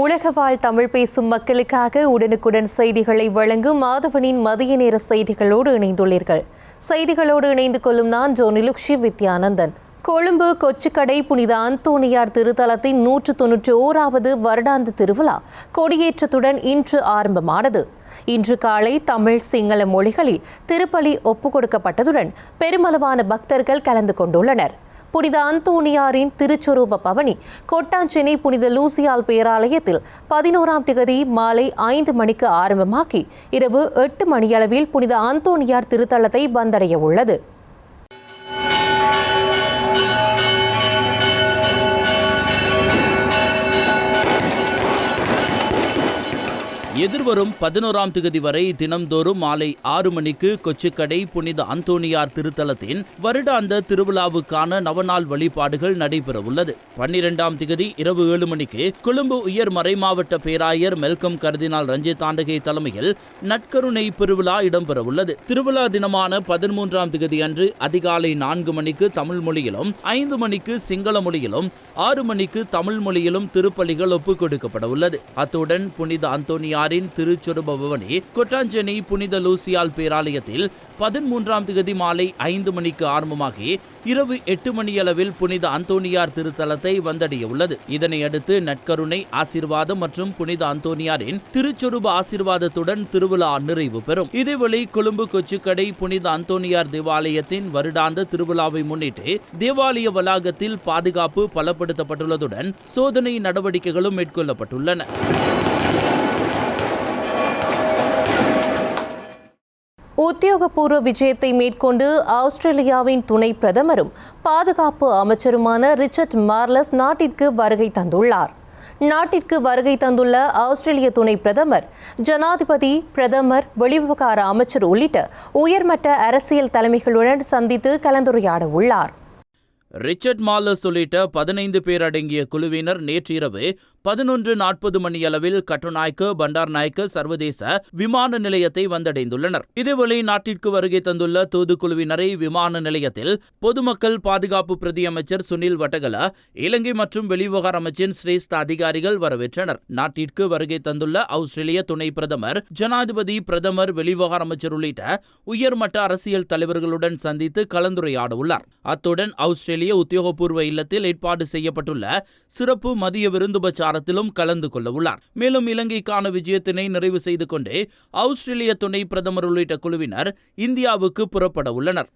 உலக வாழ் தமிழ் பேசும் மக்களுக்காக உடனுக்குடன் செய்திகளை வழங்கும் மாதவனின் மதிய நேர செய்திகளோடு இணைந்துள்ளீர்கள். செய்திகளோடு இணைந்து கொள்ளும் நான் ஜோனிலுக்ஷி வித்யானந்தன். கொழும்பு கொச்சிக்கடை புனித அந்தோணியார் திருத்தலத்தின் நூற்று தொன்னூற்றி ஓராவது வருடாந்த திருவிழா கொடியேற்றத்துடன் இன்று ஆரம்பமானது. இன்று காலை தமிழ் சிங்கள மொழிகளில் திருப்பலி ஒப்புக் கொடுக்கப்பட்டதுடன் பெருமளவான பக்தர்கள் கலந்து கொண்டுள்ளனர். புனித அந்தோணியாரின் திருச்சொரூப பவனி. கொட்டாஞ்சேனை புனித லூசியால் பேராலயத்தில் பதினோராம் திகதி மாலை ஐந்து மணிக்கு ஆரம்பமாகி இரவு எட்டு மணியளவில் புனித அந்தோணியார் திருத்தலத்தை வந்தடைய உள்ளது. எதிர்வரும் பதினோராம் திகதி வரை தினம்தோறும் மாலை ஆறு மணிக்கு கொச்சிக்கடை புனித அந்தோனியார் திருத்தலத்தின் வருடாந்த திருவிழாவுக்கான நவநாள் வழிபாடுகள் நடைபெறவுள்ளது. பன்னிரெண்டாம் திகதி இரவு ஏழு மணிக்கு கொழும்பு உயர் மறைமாவட்ட பேராயர் மெல்கம் கர்தினால் ரஞ்சித் ஆண்டகை தலைமையில் நட்கருணை பெருவிழா இடம்பெறவுள்ளது. திருவிழா தினமான பதிமூன்றாம் திகதி அன்று அதிகாலை நான்கு மணிக்கு தமிழ் மொழியிலும் ஐந்து மணிக்கு சிங்கள மொழியிலும் ஆறு மணிக்கு தமிழ் மொழியிலும் திருப்பலிகள் ஒப்புக் கொடுக்கப்பட உள்ளது அத்துடன் புனித அந்தோனியார் அந்தோனியாரின் திருச்சொருப பவனி கொட்டாஞ்சேனை புனித லூசியால் பேராலயத்தில் பதிமூன்றாம் திகதி மாலை ஐந்து மணிக்கு ஆரம்பமாகி இரவு எட்டு மணியளவில் புனித அந்தோனியார் திருத்தலத்தை வந்தடைய உள்ளது இதனையடுத்து நட்கருணை ஆசீர்வாதம் மற்றும் புனித அந்தோனியாரின் திருச்சொருப ஆசீர்வாதத்துடன் திருவிழா நிறைவு பெறும். இதேவேளை கொழும்பு கொச்சிக்கடை புனித அந்தோனியார் தேவாலயத்தின் வருடாந்த திருவிழாவை முன்னிட்டு தேவாலய வளாகத்தில் பாதுகாப்பு பலப்படுத்தப்பட்டுள்ளதுடன் சோதனை நடவடிக்கைகளும் மேற்கொள்ளப்பட்டுள்ளன. உத்தியோகபூர்வ விஜயத்தை மேற்கொண்டு ஆஸ்திரேலியாவின் துணை பிரதமரும் பாதுகாப்பு அமைச்சருமான ரிச்சர்ட் மார்லஸ் நாட்டிற்கு வருகை தந்துள்ளார். நாட்டிற்கு வருகை தந்துள்ள ஆஸ்திரேலிய துணை பிரதமர் ஜனாதிபதி பிரதமர் வெளிவிவகார அமைச்சர் உள்ளிட்ட உயர்மட்ட அரசியல் தலைமைகளுடன் சந்தித்து கலந்துரையாட உள்ளார் ரிச்சர்ட் மாலஸ் உள்ளிட்ட பதினைந்து பேர் அடங்கிய குழுவினர் நேற்று இரவு பதினொன்று நாற்பது மணியளவில் கட்டுநாய்க்கு பண்டார் நாய்க்கு சர்வதேச விமான நிலையத்தை வந்தடைந்துள்ளனர். இதேவேளை நாட்டிற்கு வருகை தந்துள்ள தூதுக்குழுவினரை விமான நிலையத்தில் பொதுமக்கள் பாதுகாப்பு பிரதியமைச்சர் சுனில் வட்டகல இலங்கை மற்றும் வெளிவிவகார அமைச்சின் சிரேஷ்ட அதிகாரிகள் வரவேற்றனர். நாட்டிற்கு வருகை தந்துள்ள ஆஸ்திரேலிய துணை பிரதமர் ஜனாதிபதி பிரதமர் வெளிவிவகார அமைச்சர் உள்ளிட்ட உயர்மட்ட அரசியல் தலைவர்களுடன் சந்தித்து கலந்துரையாட உள்ளார் அத்துடன் ஆஸ்திரேலிய உத்தியோகபூர்வ இல்லத்தில் ஏற்பாடு செய்யப்பட்டுள்ள சிறப்பு மதிய விருந்துபச்சாரத்திலும் கலந்து கொள்ள உள்ளார். மேலும் இலங்கைக்கான விஜயத்தினை நிறைவு செய்து கொண்டு ஆஸ்திரேலிய துணை பிரதமர் உள்ளிட்ட குழுவினர் இந்தியாவுக்கு புறப்பட உள்ளனர்.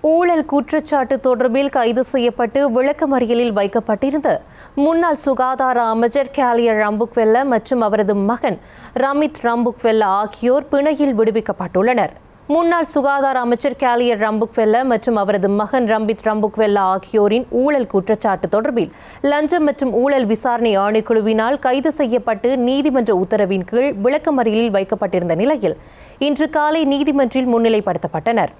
ஊழல் குற்றச்சாட்டு தொடர்பில் கைது செய்யப்பட்டு விளக்கமறியலில் வைக்கப்பட்டிருந்த முன்னாள் சுகாதார அமைச்சர் கேலியர் ரம்புக்வெல்ல மற்றும் அவரது மகன் ரமித் ரம்புக்வெல்ல ஆகியோர் பிணையில் விடுவிக்கப்பட்டுள்ளனர். முன்னாள் சுகாதார அமைச்சர் கேலியர் ரம்புக்வெல்ல மற்றும் அவரது மகன் ரம்பித் ரம்புக்வெல்ல ஆகியோரின் ஊழல் குற்றச்சாட்டு தொடர்பில் லஞ்சம் மற்றும் ஊழல் விசாரணை ஆணைக்குழுவினால் கைது செய்யப்பட்டு நீதிமன்ற உத்தரவின் கீழ் விளக்கமறியலில் வைக்கப்பட்டிருந்த நிலையில் இன்று காலை நீதிமன்றில் முன்னிலைப்படுத்தப்பட்டனர்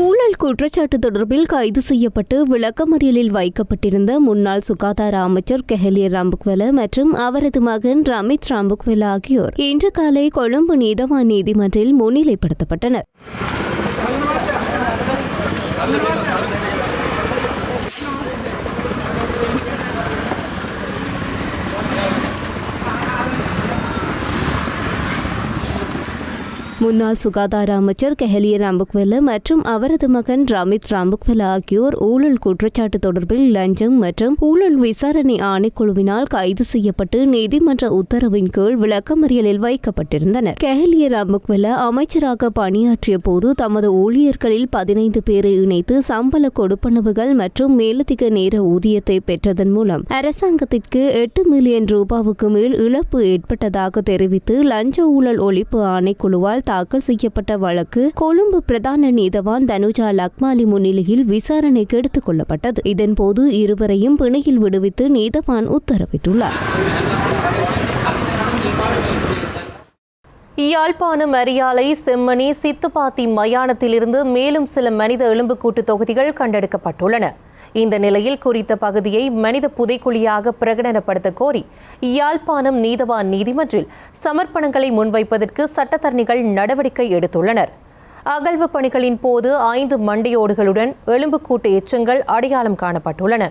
ஊழல் குற்றச்சாட்டு தொடர்பில் கைது செய்யப்பட்டு விளக்கமறியலில் வைக்கப்பட்டிருந்த முன்னாள் சுகாதார அமைச்சர் கெஹலியர் ராம்புக்வெல மற்றும் அவரது மகன் ரமித் ராம்புக்வெல ஆகியோர் இன்று காலை கொழும்பு நீதவான் நீதிமன்றில் முன்னிலைப்படுத்தப்பட்டனர். முன்னாள் சுகாதார அமைச்சர் கெஹலிய ராம்புக்வெல மற்றும் அவரது மகன் ரமித் ராம்புக்வெல ஆகியோர் ஊழல் குற்றச்சாட்டு தொடர்பில் லஞ்சம் மற்றும் ஊழல் விசாரணை ஆணைக்குழுவினால் கைது செய்யப்பட்டு நீதிமன்ற உத்தரவின் கீழ் விளக்கமறியலில் வைக்கப்பட்டிருந்தனர். கெஹலிய ராம்புக்வெல அமைச்சராக பணியாற்றிய போது தமது ஊழியர்களில் பதினைந்து பேரை இணைத்து சம்பள கொடுப்பனவுகள் மற்றும் மேலதிக நேர ஊதியத்தை பெற்றதன் மூலம் அரசாங்கத்திற்கு எட்டு மில்லியன் ரூபாவுக்கு மேல் இழப்பு ஏற்பட்டதாக தெரிவித்து லஞ்ச ஊழல் ஒழிப்பு ஆணைக்குழுவால் தாக்கல் செய்யப்பட்ட வழக்கு கொழும்பு பிரதான நீதவான் தனுஜா லக்மாலி முன்னிலையில் விசாரணைக்கு எடுத்துக் கொள்ளப்பட்டது. இதன்போது இருவரையும் பிணையில் விடுவித்து நீதவான் உத்தரவிட்டுள்ளார். யாழ்ப்பாணம் அரியாலை செம்மணி சித்துப்பாத்தி மயானத்திலிருந்து மேலும் சில மனித எலும்புக்கூட்டு தொகுதிகள் கண்டெடுக்கப்பட்டுள்ளன. இந்த நிலையில் குறித்த பகுதியை மனித புதைக்குழியாக பிரகடனப்படுத்த கோரி யாழ்ப்பாணம் நீதவான் நீதிமன்றில் சமர்ப்பணங்களை முன்வைப்பதற்கு சட்டத்தரணிகள் நடவடிக்கை எடுத்துள்ளனர். அகழ்வு பணிகளின் போது ஐந்து மண்டையோடுகளுடன் எலும்புக்கூட்டு எச்சங்கள் அடையாளம் காணப்பட்டுள்ளன.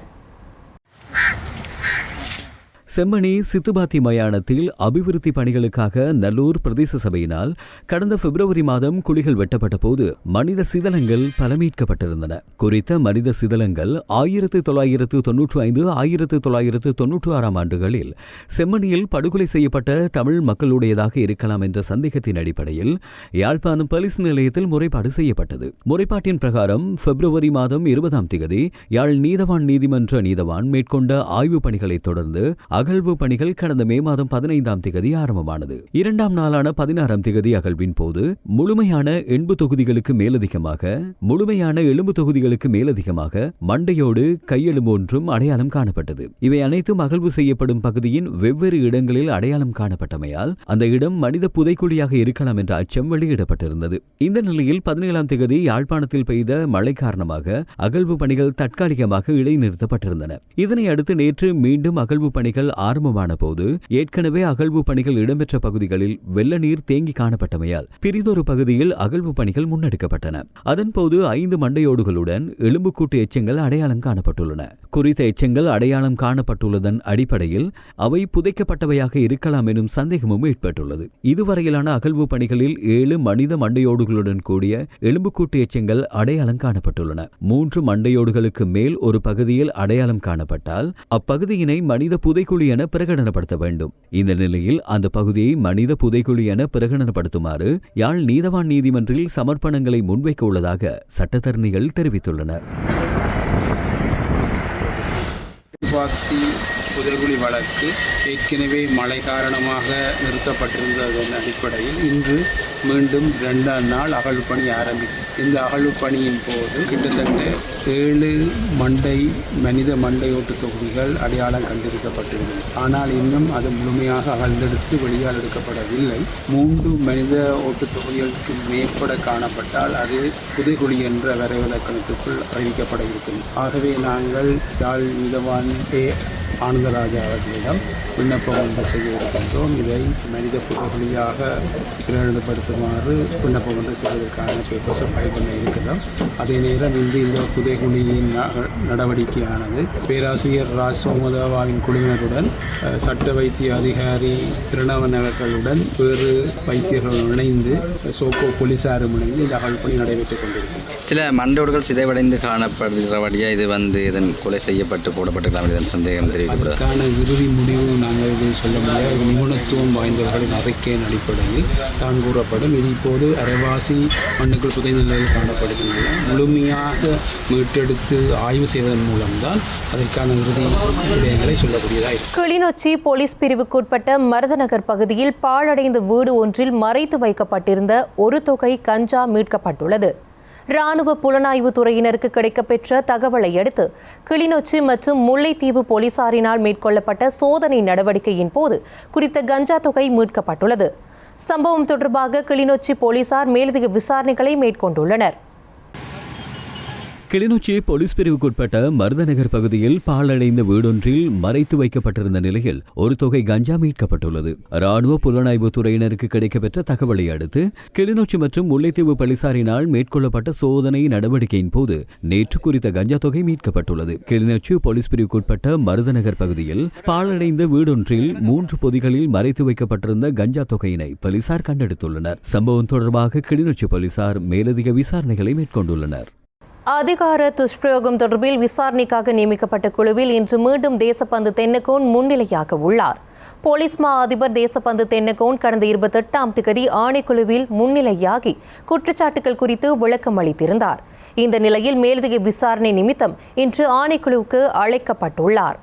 செம்மணி சித்துபாத்தி மயானத்தில் அபிவிருத்தி பணிகளுக்காக நல்லூர் பிரதேச சபையினால் கடந்த பிப்ரவரி மாதம் குழிகள் வெட்டப்பட்ட போது மனித சிதலங்கள் பல மீட்கப்பட்டிருந்தன குறித்த மனித சிதலங்கள் ஆயிரத்து தொள்ளாயிரத்து தொன்னூற்று ஐந்து ஆயிரத்து தொள்ளாயிரத்து தொன்னூற்று ஆறாம் ஆண்டுகளில் செம்மணியில் படுகொலை செய்யப்பட்ட தமிழ் மக்களுடையதாக இருக்கலாம் என்ற சந்தேகத்தின் அடிப்படையில் யாழ்ப்பாணம் போலீஸ் நிலையத்தில் முறைப்பாடு செய்யப்பட்டது. முறைப்பாட்டின் பிரகாரம் பிப்ரவரி மாதம் இருபதாம் தேதி யாழ் நீதவான் நீதிமன்ற நீதவான் மேற்கொண்ட ஆய்வுப் பணிகளைத் தொடர்ந்து அகழ்வு பணிகள் கடந்த மே மாதம் பதினைந்தாம் திகதி ஆரம்பமானது. இரண்டாம் நாளான பதினாறாம் திகதி அகழ்வின் போது முழுமையான எண்பு தொகுதிகளுக்கு மேலதிகமாக முழுமையான எலும்பு தொகுதிகளுக்கு மேலதிகமாக மண்டையோடு கையெலும்பு ஒன்றும் அடையாளம் காணப்பட்டது. இவை அனைத்தும் அகழ்வு செய்யப்படும் பகுதியின் வெவ்வேறு இடங்களில் அடையாளம் காணப்பட்டமையால் அந்த இடம் மனித புதைக்குழியாக இருக்கலாம் என்ற அச்சம் வெளியிடப்பட்டிருந்தது. இந்த நிலையில் பதினேழாம் திகதி யாழ்ப்பாணத்தில் பெய்த மழை காரணமாக அகழ்வு பணிகள் தற்காலிகமாக இடைநிறுத்தப்பட்டிருந்தன. இதனை அடுத்து நேற்று மீண்டும் அகழ்வு பணிகள் ஆரம்பமான போது ஏற்கனவே அகழ்வு பணிகள் இடம்பெற்ற பகுதிகளில் வெள்ள நீர் தேங்கி காணப்பட்டமையால் பிரிதொரு பகுதியில் அகழ்வு பணிகள் முன்னெடுக்கப்பட்டன. அதன்போது ஐந்து மண்டையோடுகளுடன் எலும்புக்கூட்டு எச்சங்கள் அடையாளம் காணப்பட்டுள்ளன. குறித்த எச்சங்கள் அடையாளம் காணப்பட்டுள்ளதன் அடிப்படையில் அவை புதைக்கப்பட்டவையாக இருக்கலாம் எனும் சந்தேகமும் ஏற்பட்டுள்ளது. இதுவரையிலான அகழ்வு பணிகளில் ஏழு மனித மண்டையோடுகளுடன் கூடிய எலும்புக்கூட்டு எச்சங்கள் அடையாளம் காணப்பட்டுள்ளன. மூன்று மண்டையோடுகளுக்கு மேல் ஒரு பகுதியில் அடையாளம் காணப்பட்டால் அப்பகுதியினை மனித புதைக்குழி புதைக்குழி என பிரகடனப்படுத்த வேண்டும். இந்த நிலையில் அந்த பகுதியை மனித புதைக்குழி என பிரகடனப்படுத்துமாறு யாழ் நீதவான் நீதிமன்றில் சமர்ப்பணங்களை முன்வைக்க உள்ளதாக சட்டத்தரணிகள் தெரிவித்துள்ளனர். துப்பாக்கி புதைகுழி வழக்கு ஏற்கனவே மழை காரணமாக நிறுத்தப்பட்டிருந்ததன் அடிப்படையில் இன்று மீண்டும் ரெண்டாம் நாள் அகழ்வு பணி ஆரம்பிக்கும் இந்த அகழ்வு பணியின் போது கிட்டத்தட்ட ஏழு மண்டை மனித மண்டை ஓட்டு தொகுதிகள் அடையாளம் கண்டிருக்கப்பட்டிருந்தது ஆனால் இன்னும் அது முழுமையாக அகழ்ந்தெடுத்து வெளியால் எடுக்கப்படவில்லை. மூன்று மனித ஓட்டு தொகுதிகளுக்கு மேற்பட காணப்பட்டால் அது புதைகுழி என்ற வரைவிலக்கணத்துக்குள் அறிவிக்கப்பட இருக்கும். ஆகவே நாங்கள் யாழ் மிதவான் ஏ. ஆனந்தராஜா அவர்களிடம் விண்ணப்பம் ஒன்று செய்ய இருக்கின்றோம். இதை மனித புதைகுழியாக பிரகடனப்படுத்துமாறு விண்ணப்பம் ஒன்று செய்வதற்கான பேப்பர்ஸை ஃபைல் பண்ண இருக்கிறோம். அதே நேரம் இன்று இந்த புதைகுழியின் நடவடிக்கையானது பேராசிரியர் ராஜ் சோமதேவாவின் குழுவினருடன் சட்ட வைத்திய அதிகாரி பிரணவன் அவர்களுடன் வேறு வைத்தியர்களுடன் இணைந்து சோகோ போலீசாரும் இணைந்து இந்த அகழ்பணி நடைபெற்றுக் கொண்டிருக்கிறது. சில மண்டோடுகள் சிதைவடைந்து காணப்படுகிறபடியாக இது வந்து இதன் கொலை செய்யப்பட்டு போடப்பட்டிருக்கலாம் இதன் சந்தேகம் தெரிவிக்கப்படுது இறுதி முடிவு நாங்கள் இது சொல்ல முடியாது. நிபுணத்துவம் வாய்ந்தவர்களின் அறிக்கையின் அடிப்படையில் தான் கூறப்படும். காணப்படும். இது இப்போது அரைவாசி மண்ணுக்குள் புதைந்த நிலையில் காணப்படுகின்றன. முழுமையாக மீட்டெடுத்து ஆய்வு செய்வதன் மூலம்தான் அதற்கான இறுதி விடயங்களை சொல்லக்கூடியதாய் கிளிநொச்சி போலீஸ் பிரிவுக்குட்பட்ட மருதநகர் பகுதியில் பாழடைந்த வீடு ஒன்றில் மறைத்து வைக்கப்பட்டிருந்த ஒரு தொகை கஞ்சா மீட்கப்பட்டுள்ளது. ராணுவ புலனாய்வு துறையினருக்கு கிடைக்கப்பெற்ற தகவலை அடுத்து கிளிநொச்சி மற்றும் முல்லைத்தீவு போலீசாரினால் மேற்கொள்ளப்பட்ட சோதனை நடவடிக்கையின் போது குறித்த கஞ்சா தொகை மீட்கப்பட்டுள்ளது. சம்பவம் தொடர்பாக கிளிநொச்சி போலீசார் மேலதிக விசாரணைகளை மேற்கொண்டுள்ளனர். கிளிநொச்சி போலீஸ் பிரிவுக்குட்பட்ட மருதநகர் பகுதியில் பாழடைந்த வீடொன்றில் மறைத்து வைக்கப்பட்டிருந்த நிலையில் ஒரு தொகை கஞ்சா மீட்கப்பட்டுள்ளது. ராணுவ புலனாய்வு துறையினருக்கு கிடைக்கப்பெற்ற தகவலை அடுத்து கிளிநொச்சி மற்றும் முல்லைத்தீவு போலீசாரினால் மேற்கொள்ளப்பட்ட சோதனை நடவடிக்கையின் போது நேற்று குறித்த கஞ்சா தொகை மீட்கப்பட்டுள்ளது. கிளிநொச்சி போலீஸ் பிரிவுக்குட்பட்ட மருதநகர் பகுதியில் பாழடைந்த வீடொன்றில் மூன்று பொதிகளில் மறைத்து வைக்கப்பட்டிருந்த கஞ்சா தொகையினை போலீசார் கண்டெடுத்துள்ளனர். சம்பவம் தொடர்பாக கிளிநொச்சி போலீசார் மேலதிக விசாரணைகளை மேற்கொண்டுள்ளனர். அதிகார துஷ்பிரயோகம் தொடர்பில் விசாரணைக்காக நியமிக்கப்பட்ட குழுவில் இன்று மீண்டும் தேசப்பந்து தென்னகோன் முன்னிலையாக உள்ளார். போலீஸ் மா அதிபர் தேசப்பந்து தென்னகோன் கடந்த இருபத்தெட்டாம் திகதி ஆணைக்குழுவில் முன்னிலையாகி குற்றச்சாட்டுகள் குறித்து விளக்கம் அளித்திருந்தார். இந்த நிலையில் மேலதிக விசாரணை நிமித்தம் இன்று ஆணைக்குழுவுக்கு அழைக்கப்பட்டுள்ளார்.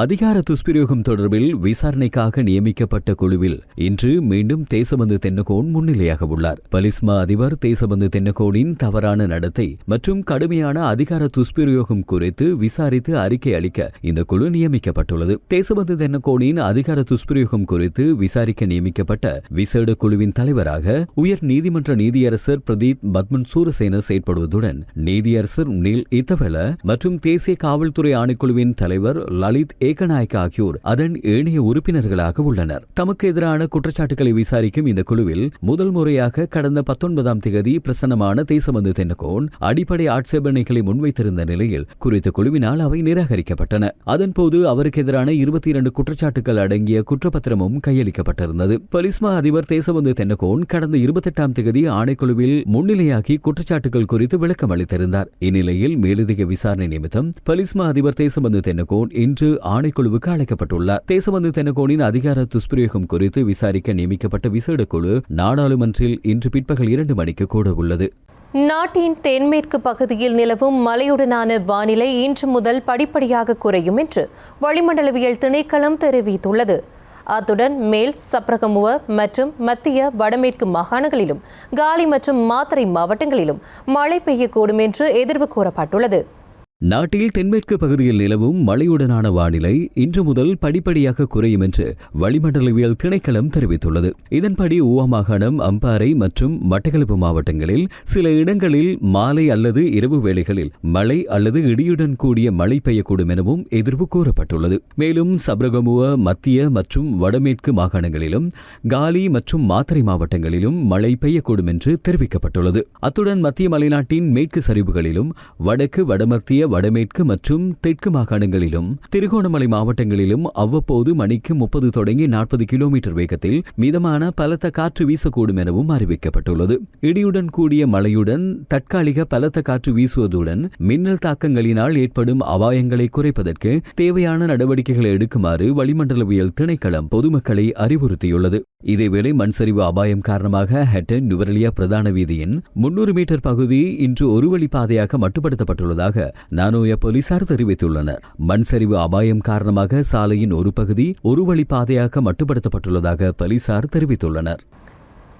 அதிகார துஷ்பிரயோகம் தொடர்பில் விசாரணைக்காக நியமிக்கப்பட்ட குழுவில் இன்று மீண்டும் தேசபந்து தென்னகோன் முன்னிலையாக உள்ளார். பலிஸ்மா அதிபர் தேசபந்து தென்னகோனின் தவறான நடத்தை மற்றும் கடுமையான அதிகார துஷ்பிரயோகம் குறித்து விசாரித்து அறிக்கை அளிக்க இந்த குழு நியமிக்கப்பட்டுள்ளது. தேசபந்து தென்னகோனின் அதிகார துஷ்பிரயோகம் குறித்து விசாரிக்க நியமிக்கப்பட்ட விசேட குழுவின் தலைவராக உயர் நீதிமன்ற நீதியரசர் பிரதீப் பத்மன் சூரசேன செயற்படுவதுடன் நீதியரசர் நீல் இத்தவெல மற்றும் தேசிய காவல்துறை ஆணைக்குழுவின் தலைவர் லலித் ஏகநாயக்க ஆகியோர் அதன் ஏனைய உறுப்பினர்களாக உள்ளனர். தமக்கு எதிரான குற்றச்சாட்டுகளை விசாரிக்கும் இந்த குழுவில் முதல் முறையாக கடந்த பத்தொன்பதாம் தேதி பிரசன்னமான தேசபந்து தென்னகோன் அடிப்படை ஆட்சேபனைகளை முன்வைத்திருந்த நிலையில் குறித்த குழுவினால் அவை நிராகரிக்கப்பட்டன. அதன்போது அவருக்கு எதிரான இருபத்தி இரண்டு குற்றச்சாட்டுகள் அடங்கிய குற்றப்பத்திரமும் கையளிக்கப்பட்டிருந்தது. பலிஸ்மா அதிபர் தேசபந்து தென்னகோன் கடந்த இருபத்தெட்டாம் தேதி ஆணைக்குழுவில் முன்னிலையாகி குற்றச்சாட்டுகள் குறித்து விளக்கம் அளித்திருந்தார். இந்நிலையில் மேலதிக விசாரணை நிமித்தம் பலிஸ்மா அதிபர் தேசபந்து தென்னகோன் இன்று ஆணைக்குழுவுக்கு அழைக்கப்பட்டுள்ளார். தேசபந்து தெனகோனின் அதிகார துஷ்பிரயோகம் குறித்து விசாரிக்க நியமிக்கப்பட்ட விசேட குழு நாடாளுமன்றில் இன்று பிற்பகல் இரண்டு மணிக்கு கூட உள்ளது. நாட்டின் தென்மேற்கு பகுதியில் நிலவும் மழையுடனான வானிலை இன்று முதல் படிப்படியாக குறையும் என்று வளிமண்டலவியல் திணைக்களம் தெரிவித்துள்ளது. அத்துடன் மேல் சப்ரகமுவ மற்றும் மத்திய வடமேற்கு மாகாணங்களிலும் காலி மற்றும் மாத்தறை மாவட்டங்களிலும் மழை பெய்யக்கூடும் என்று எதிர்வு கூறப்பட்டுள்ளது. நாட்டில் தென்மேற்கு பகுதியில் நிலவும் மழையுடனான வானிலை இன்று முதல் படிப்படியாக குறையும் என்று வளிமண்டலவியல் திணைக்களம் தெரிவித்துள்ளது. இதன்படி ஊவா மாகாணம் அம்பாறை மற்றும் மட்டக்களப்பு மாவட்டங்களில் சில இடங்களில் மாலை அல்லது இரவு வேளைகளில் மழை அல்லது இடியுடன் கூடிய மழை பெய்யக்கூடும் எனவும் எதிர்வு கூறப்பட்டுள்ளது. மேலும் சப்ரகமுவ மத்திய மற்றும் வடமேற்கு மாகாணங்களிலும் காலி மற்றும் மாத்தறை மாவட்டங்களிலும் மழை பெய்யக்கூடும் என்று தெரிவிக்கப்பட்டுள்ளது. அத்துடன் மத்திய மலைநாட்டின் மேற்கு சரிவுகளிலும் வடக்கு வடமத்திய வடமேற்கு மற்றும் தெற்கு மாகாணங்களிலும் திருகோணமலை மாவட்டங்களிலும் அவ்வப்போது மணிக்கு முப்பது தொடங்கி நாற்பது கிலோமீட்டர் வேகத்தில் மிதமான பலத்த காற்று வீசக்கூடும் எனவும் அறிவிக்கப்பட்டுள்ளது. இடியுடன் கூடிய மழையுடன் தற்காலிக பலத்த காற்று வீசுவதுடன் மின்னல் தாக்கங்களினால் ஏற்படும் அபாயங்களை குறைப்பதற்கு தேவையான நடவடிக்கைகளை எடுக்குமாறு வளிமண்டலவியல் திணைக்களம் பொதுமக்களை அறிவுறுத்தியுள்ளது. இதேவேளை மண்சரிவு அபாயம் காரணமாக ஹெட்டன் நுவரலியா பிரதான வீதியின் முன்னூறு மீட்டர் பகுதி இன்று ஒரு வழி பாதையாக மட்டுப்படுத்தப்பட்டுள்ளதாக நானோய போலீசார் தெரிவித்துள்ளனர். மண் சரிவு அபாயம் காரணமாக சாலையின் ஒரு பகுதி ஒரு வழி பாதையாக மட்டுப்படுத்தப்பட்டுள்ளதாக போலீசார் தெரிவித்துள்ளனர்.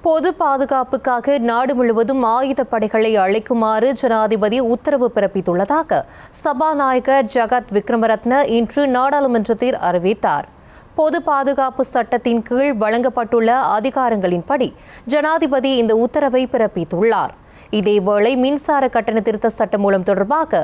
பொது பாதுகாப்புக்காக நாடு முழுவதும் ஆயுத படைகளை அழைக்குமாறு ஜனாதிபதி உத்தரவு பிறப்பித்துள்ளதாக சபாநாயகர் ஜகத் விக்ரமரத்ன இன்று நாடாளுமன்றத்தில் அறிவித்தார். பொது பாதுகாப்பு சட்டத்தின் கீழ் வழங்கப்பட்டுள்ள அதிகாரங்களின்படி ஜனாதிபதி இந்த உத்தரவை பிறப்பித்துள்ளார். இதேவேளை மின்சார கட்டண திருத்த சட்ட மூலம் தொடர்பாக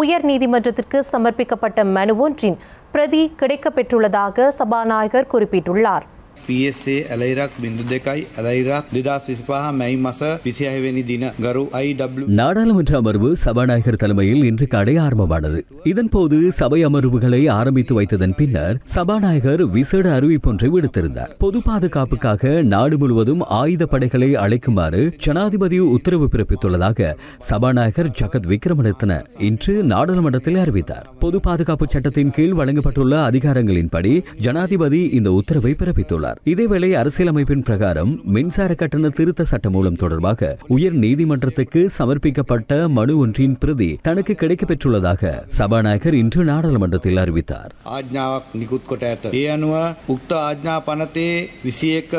உயர் நீதிமன்றத்திற்கு சமர்ப்பிக்கப்பட்ட மனு ஒன்றின் பிரதி கிடைக்கப்பெற்றுள்ளதாக சபாநாயகர் குறிப்பிட்டுள்ளார். PSA ඇලයිරක් බිඳු දෙකයි ඇලයිරක් දෙදස් විසිපහ මැයි මස විසිහයවෙනි දින ගරු IW நாடாளுமன்ற அமர்வு சபாநாயகர் தலைமையில் இன்று கடை ஆரம்பமானது இதன்போது சபை அமர்வுகளை ஆரம்பித்து வைத்ததன் பின்னர் சபாநாயகர் விசேட அறிவிப்பொன்றை விடுத்திருந்தார் பொது பாதுகாப்புக்காக நாடு முழுவதும் ஆயுத படைகளை அழைக்குமாறு ஜனாதிபதி உத்தரவு பிறப்பித்துள்ளதாக சபாநாயகர் ஜகத் விக்ரமரத்ன இன்று நாடாளுமன்றத்தில் அறிவித்தார் பொது பாதுகாப்பு சட்டத்தின் கீழ் வழங்கப்பட்டுள்ள அதிகாரங்களின்படி ஜனாதிபதி இந்த உத்தரவை பிறப்பித்துள்ளார் இதேவேளை அரசியலமைப்பின் பிரகாரம் மின்சார கட்டண திருத்த சட்டமூலம் தொடர்பாக உயர் நீதிமன்றத்துக்கு சமர்ப்பிக்கப்பட்ட மனு ஒன்றின் பிரதி தனக்கு கிடைக்கப்பெற்றுள்ளதாக சபாநாயகர் இன்று நாடாளுமன்றத்தில் அறிவித்தார் ආජ්ඥාවක් නිකුත් කොට ඇත. ඒ අනුව උක්ත ආජ්ඥා පනතේ විසියක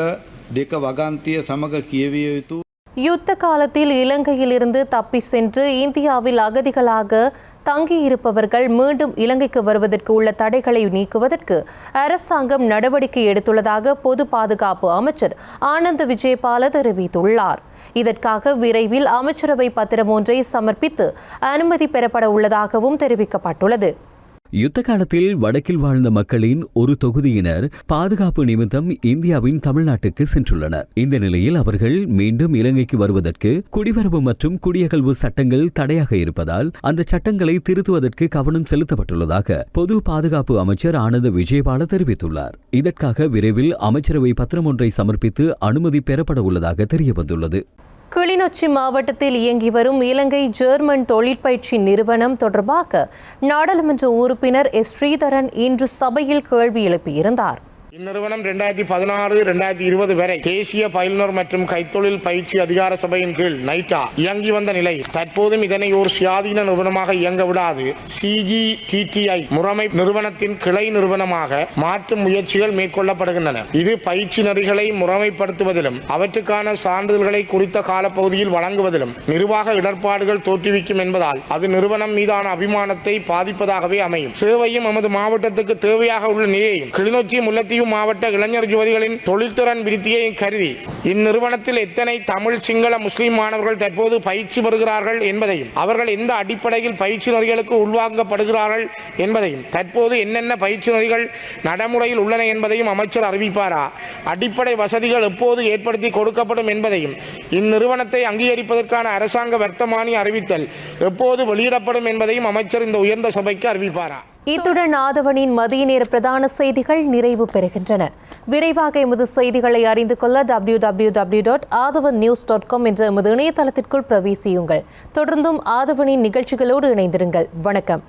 දෙක වගන්තිය සමඟ කියවිය යුතු யுத்த காலத்தில் இலங்கையிலிருந்து தப்பி சென்று இந்தியாவில் அகதிகளாக தங்கியிருப்பவர்கள் மீண்டும் இலங்கைக்கு வருவதற்கு உள்ள தடைகளை நீக்குவதற்கு அரசாங்கம் நடவடிக்கை எடுத்துள்ளதாக பொது பாதுகாப்பு அமைச்சர் ஆனந்த் விஜயபால தெரிவித்துள்ளார். இதற்காக விரைவில் அமைச்சரவை பத்திரம் ஒன்றை சமர்ப்பித்து அனுமதி பெறப்பட உள்ளதாகவும் தெரிவிக்கப்பட்டுள்ளது. யுத்த காலத்தில் வடக்கில் வாழ்ந்த மக்களின் ஒரு தொகுதியினர் பாதுகாப்பு நிமித்தம் இந்தியாவின் தமிழ்நாட்டுக்கு சென்றுள்ளனர். இந்த நிலையில் அவர்கள் மீண்டும் இலங்கைக்கு வருவதற்கு குடிவரவு மற்றும் குடியகல்வு சட்டங்கள் தடையாக இருப்பதால் அந்த சட்டங்களை திருத்துவதற்கு கவனம் செலுத்தப்பட்டுள்ளதாக பொது பாதுகாப்பு அமைச்சர் ஆனந்த விஜயபால தெரிவித்துள்ளார். இதற்காக விரைவில் அமைச்சரவை பத்திரம் ஒன்றை சமர்ப்பித்து அனுமதி பெறப்பட உள்ளதாக தெரியவந்துள்ளது. கிளிநொச்சி மாவட்டத்தில் இயங்கி வரும் இலங்கை ஜெர்மன் தொழிற்பயிற்சி நிறுவனம் தொடர்பாக நாடாளுமன்ற உறுப்பினர் எஸ் ஸ்ரீதரன் இன்று சபையில் கேள்வி எழுப்பியிருந்தார். இந்நிறுவனம் ரெண்டாயிரத்தி பதினாறு ரெண்டாயிரத்தி இருபது வரை தேசிய பயிலுனர் மற்றும் கைத்தொழில் பயிற்சி அதிகார சபையின் கீழ் நைட்டா இயங்கி வந்த நிலை. தற்போதும் இதனை ஒரு சுயாதீன நிறுவனமாக இயங்க விடாது. சிஜிடிடிஐ முறைமை நிறுவனத்தின் கிளை நிறுவனமாக மாற்றும் முயற்சிகள் மேற்கொள்ளப்படுகின்றன. இது பயிற்சி நெறிகளை முறைமைப்படுத்துவதிலும் அவற்றுக்கான சான்றிதழ்களை குறித்த காலப்பகுதியில் வழங்குவதிலும் நிர்வாக இடர்பாடுகள் தோற்றுவிக்கும் என்பதால் அது நிறுவனம் மீதான அபிமானத்தை பாதிப்பதாகவே அமையும். சேவையும் எமது மாவட்டத்துக்கு தேவையாக உள்ள நிலையையும் கிளிநொச்சி முல்லைத்தீவு மாவட்ட இளைஞர் யுவதிகளின் தொழில்திறன் விருத்தியை கருதி இந்நிறுவனத்தில் எத்தனை தமிழ் சிங்கள முஸ்லீம் மாணவர்கள் தற்போது பயிற்சி பெறுகிறார்கள் என்பதையும் அவர்கள் எந்த அடிப்படையில் பயிற்சி நெறிகளுக்கு உள்வாங்கப்படுகிறார்கள் என்பதையும் தற்போது என்னென்ன பயிற்சி நெறிகள் நடைமுறையில் உள்ளன என்பதையும் அமைச்சர் அறிவிப்பாரா? அடிப்படை வசதிகள் எப்போது ஏற்படுத்தி கொடுக்கப்படும் என்பதையும் இந்நிறுவனத்தை அங்கீகரிப்பதற்கான அரசாங்க வர்த்தமானி அறிவித்தல் எப்போது வெளியிடப்படும் என்பதையும் அமைச்சர் இந்த உயர்ந்த சபைக்கு அறிவிப்பாரா? இத்துடன் ஆதவனின் மதிய நேர பிரதான செய்திகள் நிறைவு பெறுகின்றன. விரைவாக எமது செய்திகளை அறிந்து கொள்ள W W W dot Aadhavan news dot com என்ற எமது இணையதளத்திற்குள் பிரவேசியுங்கள். தொடர்ந்தும் ஆதவனின் நிகழ்ச்சிகளோடு இணைந்திருங்கள். வணக்கம்.